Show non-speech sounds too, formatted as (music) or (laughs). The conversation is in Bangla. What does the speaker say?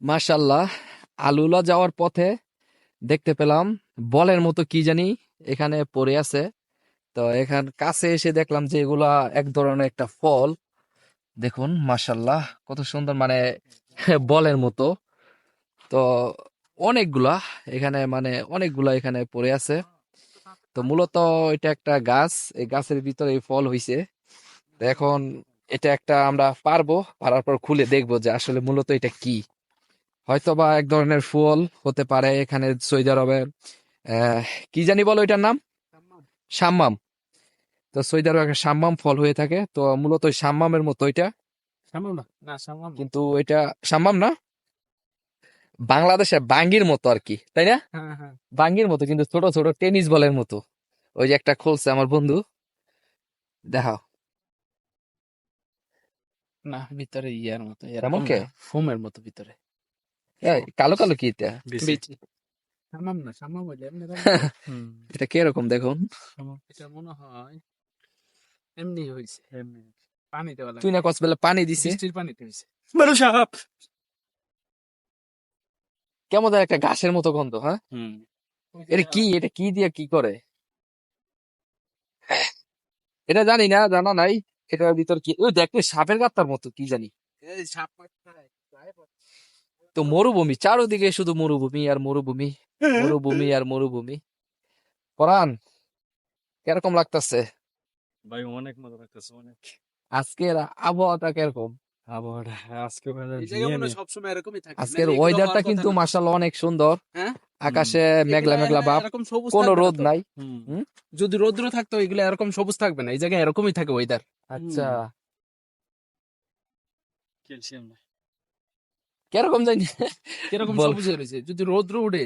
মাশাল্লাহ আলুলা যাওয়ার পথে দেখতে পেলাম, বলের মতো কি জানি এখানে পড়ে আছে। তো এখান কাছে এসে দেখলাম যে এগুলা এক ধরনের একটা ফল। দেখুন মাশাল্লাহ কত সুন্দর মানে (laughs) বলের মতো। তো অনেকগুলা, এখানে মানে অনেকগুলা এখানে পড়ে আছে। তো মূলত এটা একটা গাছ, এই গাছের ভিতরে এই ফল হইছে। এখন এটা একটা আমরা পারব, পারার পর খুলে দেখব যে আসলে মূলত এটা কি। হয়তো বা এক ধরনের ফল হতে পারে এখানে সৌদি আরবে। কি জানি বলো এটার নাম? সাম্মাম। তো সৌদি আরবে একটা সাম্মাম ফল হয়ে থাকে। তো মূলত ওই সাম্মামের মতো এটা। কিন্তু এটা সাম্মাম না? বাংলাদেশে বাঙ্গির মতো আর কি তাই না? হ্যাঁ হ্যাঁ। বাঙ্গির মতো কিন্তু ছোট ছোট টেনিস বলের মতো। ওই যে একটা খুলছে আমার বন্ধু। দেখাও। না ভিতরে ইয়ার মতো কেমন কে? ফোমের মতো ভিতরে। এই, কালো কালো কি এটা? বিচি। সামাম না সামাম এমনি (laughs) হুম। এটা কীরকম দেখুন? এটা মনে হয় এমনি হইছে এমনি পানি দেওয়া লাগে। তুই না কসবেলা পানি দিছে বৃষ্টির পানিতে সাপ কেমন যেন একটা ঘাসের মতো গন্ধ হ্যাঁ? হুম। এটা কি? এটা কি দিয়ে কি করে? এটা জানি না জানা নাই। এটার ভিতর কি? ওই দেখতে সাপের গাত্তার মতো কি জানি। এই সাপ তো মরুভূমি চারোদিকে শুধু মরুভূমি আর মরুভূমি মরুভূমি আর মরুভূমি। পরান কীরকম লাগতেছে? ভাই অনেক মজা লাগতেছে অনেক। আজকের আবহাওয়াটা কীরকম? আবহাওয়াটা আজকে এই জায়গা মনে সবসময় এরকমই থাকে আজকের ওয়েদারটা কিন্তু। অনেক সুন্দর। হ্যাঁ? আকাশে মেঘলা মেঘলা ভাব কোনো রোদ নাই। হুম। যদি রৌদ্র থাকতো এগুলো এরকম সবুজ থাকবে না। এই জায়গায় এরকমই থাকে ওয়েদার আচ্ছা। ক্যালসিয়াম কীরকম জানি কীরকম। সবুজ হয়ে রয়েছে যদি রৌদ্র উঠে